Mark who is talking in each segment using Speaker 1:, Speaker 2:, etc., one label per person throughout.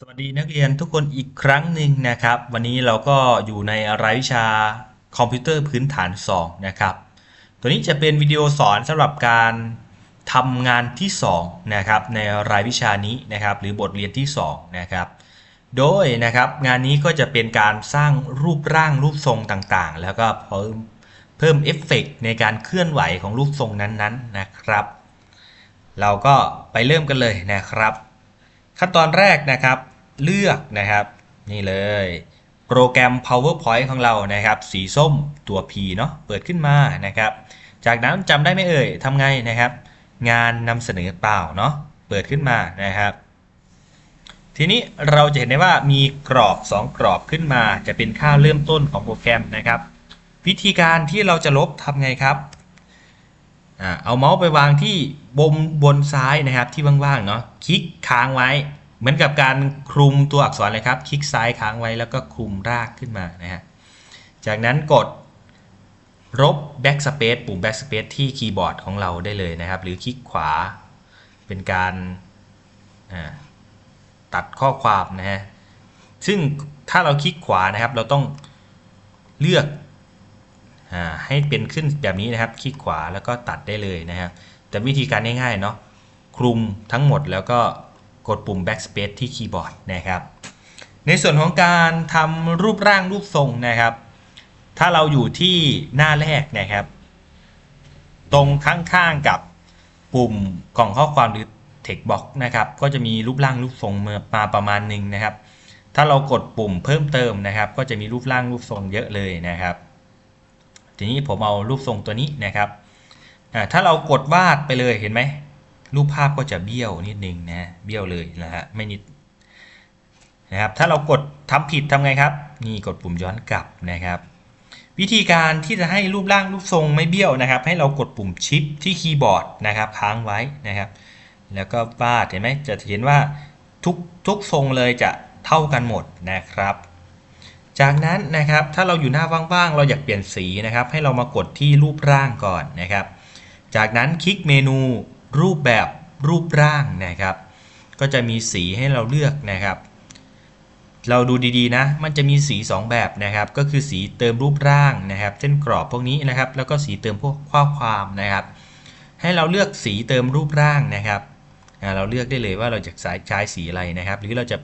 Speaker 1: สวัสดีนักเรียนทุกคนอีกครั้งหนึ่งนะครับ วันนี้เราก็อยู่ในรายวิชาคอมพิวเตอร์พื้นฐาน 2 นะครับ ตัวนี้จะเป็นวิดีโอสอนสำหรับการทำงานที่2นะครับในรายวิชานี้นะครับหรือบทเรียนที่2นะครับโดยนะครับงานนี้ก็จะเป็นการสร้างรูปร่างรูปทรงต่างๆ แล้วก็เพิ่มเพิ่มเอฟเฟกต์ในการเคลื่อนไหวของรูปทรงนั้นๆนะครับ เราก็ไปเริ่มกันเลยนะครับ ขั้นตอนแรกนะครับ เลือกนะครับ นี่เลย โปรแกรม PowerPoint ของเรานะครับ สีส้มตัว P เนาะเปิดขึ้นมานะครับ จากนั้นจำได้ไหมเอ่ยทำไงนะครับ งานนำเสนอเปล่าเนาะเปิดขึ้นมานะครับ ทีนี้เราจะเห็นได้ว่ามีกรอบ 2 กรอบขึ้นมา จะเป็นค่าเริ่มต้นของโปรแกรมนะครับ วิธีการที่เราจะลบทำไงครับ เอาเมาส์ไปวางที่บนบนซ้ายนะครับที่ว่างๆเนาะคลิกค้างไว้ เหมือนกับการคลุมตัวอักษรเลยครับ คลิกซ้ายค้างไว้แล้วก็คลุมรากขึ้นมานะฮะจากนั้นกดลบ backspace ปุ่ม backspace ที่คีย์บอร์ดของเราได้เลยนะครับ หรือคลิกขวาเป็นการตัดข้อความนะฮะซึ่งถ้าเราคลิกขวานะครับ เราต้องเลือก ให้เป็นขึ้นแบบนี้นะครับ คลิกขวาแล้วก็ตัดได้เลยนะครับแต่วิธีการง่ายๆเนาะคลุมทั้งหมดแล้วก็กดปุ่ม backspace ที่คีย์บอร์ดนะครับ ในส่วนของการทำรูปร่างรูปทรงนะครับ ถ้าเราอยู่ที่หน้าแรกนะครับ ตรงข้างๆกับปุ่มกล่องข้อความหรือ text box นะครับ ก็จะมีรูปร่างรูปทรงมาประมาณหนึ่งนะครับ ถ้าเรากดปุ่มเพิ่มเติมนะครับ ก็จะมีรูปร่างรูปทรงเยอะเลยนะครับ ทีนี้ผมเอารูปทรงตัวนี้นะครับถ้าเรากดวาดไปเลยเห็นไหมรูปภาพก็จะเบี้ยวนิดนึงนะเบี้ยวเลยนะฮะไม่นิดนะครับถ้าเรากดทำผิดทำไงครับ นี่กดปุ่มย้อนกลับนะครับ วิธีการที่จะให้รูปร่างรูปทรงไม่เบี้ยวนะครับ ให้เรากดปุ่มชิปที่คีย์บอร์ดนะครับค้างไว้นะครับ แล้วก็วาดเห็นไหมจะเห็นว่าทุกทุกทรงเลยจะเท่ากันหมดนะครับ จากนั้นนะครับถ้าเราอยู่หน้าว่างๆ เราอยากเปลี่ยนสีนะครับให้เรามากดที่รูปร่างก่อนนะครับ จากนั้นคลิกเมนูรูปแบบรูปร่างนะครับ ก็จะมีสีให้เราเลือกนะครับ เราดูดีๆนะ มันจะมีสี 2 แบบนะครับ ก็คือสีเติมรูปร่างนะครับ เส้นกรอบพวกนี้นะครับ แล้วก็สีเติมพวกข้อความนะครับ ให้เราเลือกสีเติมรูปร่างนะครับเราเลือกได้เลยว่าเราจะใช้สีอะไรนะครับ หรือเราจะ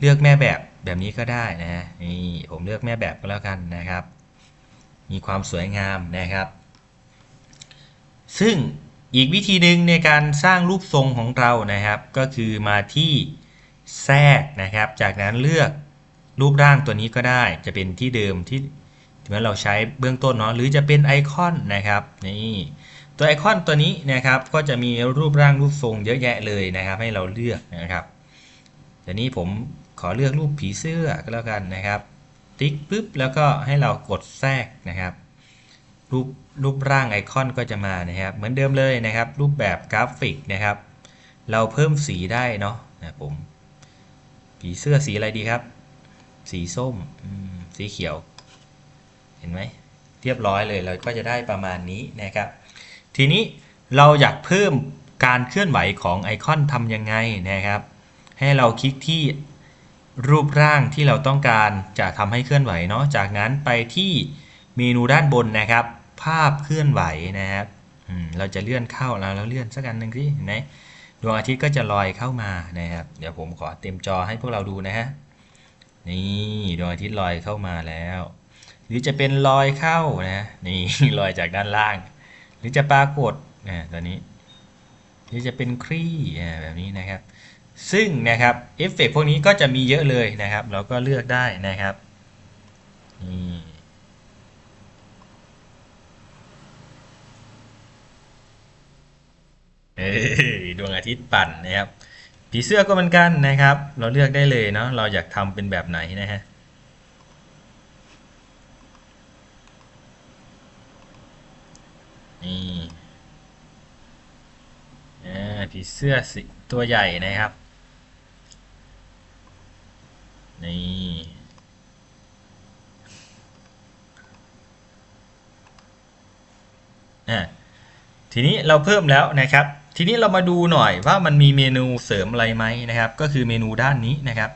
Speaker 1: เลือกแม่แบบ แบบนี้ก็ได้นะนี่ผมเลือกแม่แบบก็แล้วกันนะครับ มีความสวยงามนะครับ ซึ่งอีกวิธีหนึ่งในการสร้างรูปทรงของเรานะครับ ก็คือมาที่แทรกนะครับ จากนั้นเลือกรูปร่างตัวนี้ก็ได้ จะเป็นที่เดิมที่ที่เราใช้เบื้องต้นเนาะหรือจะเป็นไอคอนนะครับนี่ตัวไอคอนตัวนี้นะครับก็จะมีรูปร่างรูปทรงเยอะแยะเลยนะครับ ให้เราเลือกนะครับทีนี้ผม ขอเลือกรูปผีเสื้อก็แล้วกันนะครับ ติ๊กปุ๊บแล้วก็ให้เรากดแทรกนะครับ รูปรูปร่างไอคอนก็จะมานะครับ เหมือนเดิมเลยนะครับ รูปแบบกราฟิกนะครับ เราเพิ่มสีได้เนาะนะผมผีเสื้อสีอะไรดีครับ สีส้มสีเขียว เห็นไหมเรียบร้อยเลยเราก็จะได้ประมาณนี้นะครับ ทีนี้เราอยากเพิ่มการเคลื่อนไหวของไอคอนทำยังไงนะครับ ให้เราคลิกที่ รูปร่างที่เราต้องการจะทำให้เคลื่อนไหวเนาะจากนั้นไปที่เมนูด้านบนนะครับ ภาพเคลื่อนไหวนะครับเราจะเลื่อนเข้าแล้วเราเลื่อนสักอันหนึ่งสิเห็นไหมดวงอาทิตย์ก็จะลอยเข้ามานะครับ เดี๋ยวผมขอเต็มจอให้พวกเราดูนะฮะนี่ดวงอาทิตย์ลอยเข้ามาแล้ว หรือจะเป็นลอยเข้านะนี่ลอยจากด้านล่าง หรือจะปรากฏนะตอนนี้ หรือจะเป็นคลี่แบบนี้นะครับ ซึ่งนะครับเอฟเฟกพวกนี้ก็จะมีเยอะเลยนะครับ เราก็เลือกได้นะครับนี่ดวงอาทิตย์ปั่นนะครับผีเสื้อก็เหมือนกันนะครับ เราเลือกได้เลยเนาะเราอยากทำเป็นแบบไหนนะฮะนี่ผีเสื้อสตัวใหญ่นะครับ นี่ ทีนี้เราเพิ่มแล้วนะครับ ทีนี้เรามาดูหน่อยว่ามันมีเมนูเสริมอะไรไหมนะครับ ก็คือเมนูด้านนี้นะครับ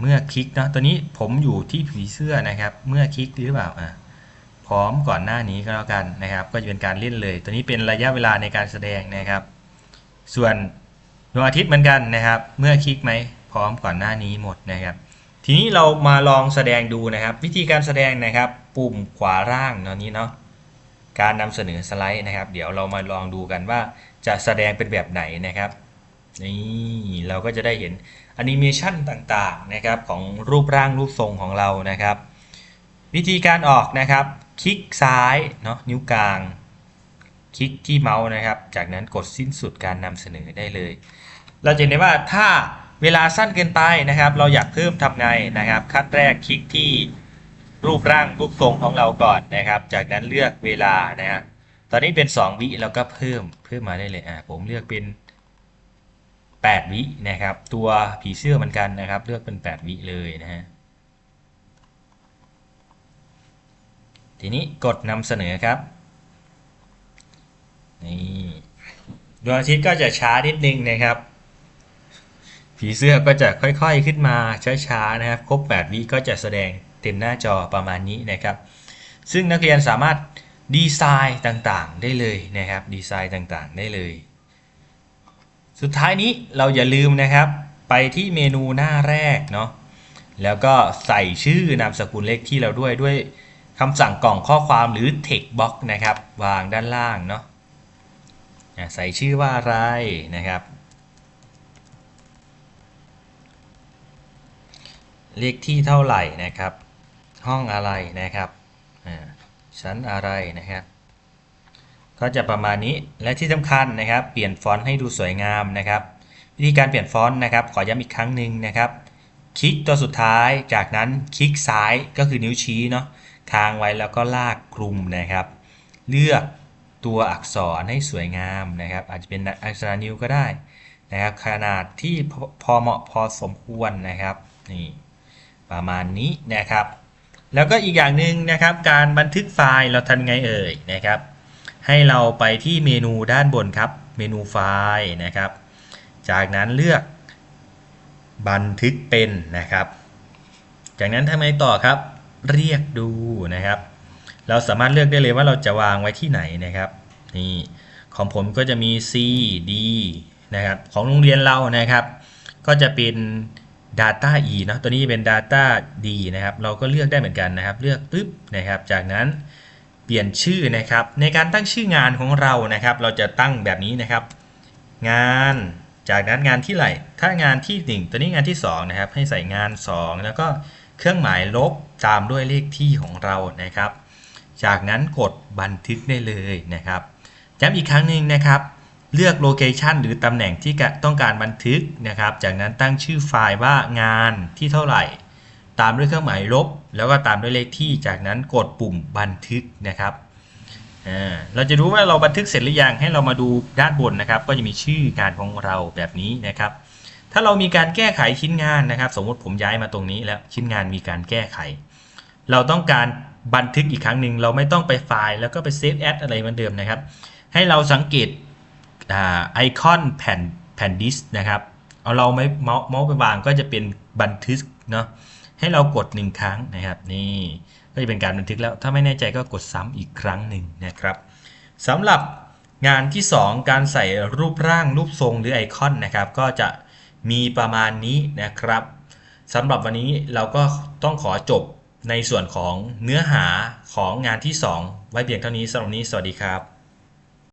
Speaker 1: เมื่อคลิกเนาะตัวนี้ผมอยู่ที่ผีเสื้อนะครับ เมื่อคลิกหรือเปล่าอ่าพร้อมก่อนหน้านี้ก็แล้วกันนะครับ ก็จะเป็นการเล่นเลย ตัวนี้เป็นระยะเวลาในการแสดงนะครับ ส่วนดวงอาทิตย์เหมือนกันนะครับ เมื่อคลิกไหมพร้อมก่อนหน้านี้หมดนะครับ ทีนี้เรามาลองแสดงดูนะครับ วิธีการแสดงนะครับ ปุ่มขวาล่างตอนนี้เนาะ การนำเสนอสไลด์นะครับ เดี๋ยวเรามาลองดูกันว่าจะแสดงเป็นแบบไหนนะครับนี่เราก็จะได้เห็นแอนิเมชันต่างๆนะครับของรูปร่างรูปทรงของเรานะครับ วิธีการออกนะครับ คลิกซ้ายเนาะนิ้วกลาง คลิกที่เมาส์นะครับ จากนั้นกดสิ้นสุดการนำเสนอได้เลย เราจะเห็นได้ว่าถ้าเวลาสั้นเกินไปนะครับ เราอยากเพิ่มทำไงนะครับขั้นแรกคลิกที่ รูปร่างรูปทรงของเราก่อนนะครับ จากนั้นเลือกเวลานะฮะตอนนี้เป็น 2 วิเราก็เพิ่มเพิ่มมาได้เลยอ่าผมเลือกเป็น 8 วินะครับ ตัวผีเสื้อเหมือนกันนะครับ เลือกเป็น 8 วิเลยนะฮะทีนี้กดนำเสนอครับนี่ดวงอาทิตย์ก็จะช้านิดนึงนะครับ ผีเสื้อก็จะค่อยๆขึ้นมาช้าๆนะครับ ครบ 8 วิก็จะแสดง เต็มหน้าจอประมาณนี้นะครับ ซึ่งนักเรียนสามารถดีไซน์ต่างๆ ได้เลยนะครับ ดีไซน์ต่างๆ ได้เลย สุดท้ายนี้เราอย่าลืมนะครับ ไปที่เมนูหน้าแรกเนาะ แล้วก็ใส่ชื่อนามสกุลเลขที่เราด้วยด้วยคำสั่งกล่องข้อความหรือ text box นะครับ วางด้านล่างเนาะอะใส่ชื่อว่าอะไรนะครับ เลขที่เท่าไหร่นะครับ ห้องอะไรนะครับชั้นอะไรนะครับ ก็จะประมาณนี้และที่สำคัญนะครับ เปลี่ยนฟอนต์ให้ดูสวยงามนะครับ วิธีการเปลี่ยนฟอนต์นะครับ ขอย้ำอีกครั้งหนึ่งนะครับ คลิกตัวสุดท้ายจากนั้นคลิกซ้ายก็คือนิ้วชี้เนาะค้างไว้แล้วก็ลากคลุมนะครับ เลือกตัวอักษรให้สวยงามนะครับ อาจจะเป็นอักษรนิ้วก็ได้นะครับ ขนาดที่พพอเหมาะพอสมควรนะครับนี่ประมาณนี้นะครับ แล้วก็อีกอย่างหนึ่งนะครับ การบันทึกไฟล์เราทำยังไงเอ่ยนะครับ ให้เราไปที่เมนูด้านบนครับ เมนูไฟล์นะครับ จากนั้นเลือกบันทึกเป็นนะครับ จากนั้นทำไงต่อครับ เรียกดูนะครับ เราสามารถเลือกได้เลยว่าเราจะวางไว้ที่ไหนนะครับนี่ของผมก็จะมี C D นะครับของโรงเรียนเรานะครับ ก็จะเป็น Data E เนะตัวนี้เป็น Data D นะครับ เราก็เลือกได้เหมือนกันนะครับ เลือกปุ๊บนะครับ จากนั้นเปลี่ยนชื่อนะครับ ในการตั้งชื่องานของเรานะครับ เราจะตั้งแบบนี้นะครับ งานจากนั้นงานที่ไหนถ้างานที่ 1 ตัวนี้งานที่ 2 นะครับ ให้ใส่งาน 2 แล้วก็เครื่องหมายลบตามด้วยเลขที่ของเรานะครับ จากนั้นกดบันทึกได้เลยนะครับย้ำอีกครั้งหนึ่งนะครับ เลือกโลเคชันหรือตำแหน่งที่ต้องการบันทึกนะครับ จากนั้นตั้งชื่อไฟล์ว่างานที่เท่าไหร่ ตามด้วยเครื่องหมายลบ แล้วก็ตามด้วยเลขที่ จากนั้นกดปุ่มบันทึกนะครับเราจะรู้ว่าเราบันทึกเสร็จหรือยังให้เรามาดูด้านบนนะครับ ก็จะมีชื่องานของเราแบบนี้นะครับ ถ้าเรามีการแก้ไขชิ้นงานนะครับ สมมติผมย้ายมาตรงนี้แล้วชิ้นงานมีการแก้ไข เราต้องการบันทึกอีกครั้งหนึ่งเราไม่ต้องไปไฟล์แล้วก็ไปเซฟแอดอะไรเหมือนเดิมนะครับ ให้เราสังเกต ไอคอนแผ่นแผ่นดิสนะครับเอาเราไม่เมาส์เมาส์ไปวางก็จะเป็นบันทึกเนาะให้เรากดหนึ่งครั้งนะครับนี่ก็จะเป็นการบันทึกแล้วถ้าไม่แน่ใจก็กดซ้ำอีกครั้งหนึ่งนะครับสำหรับงานที่ 2 การใส่รูปร่างรูปทรงหรือไอคอนนะครับก็จะมีประมาณนี้นะครับสำหรับวันนี้เราก็ต้องขอจบในส่วนของเนื้อหาของงานที่ 2 ไว้เพียงเท่านี้สำหรับนี้สวัสดีครับ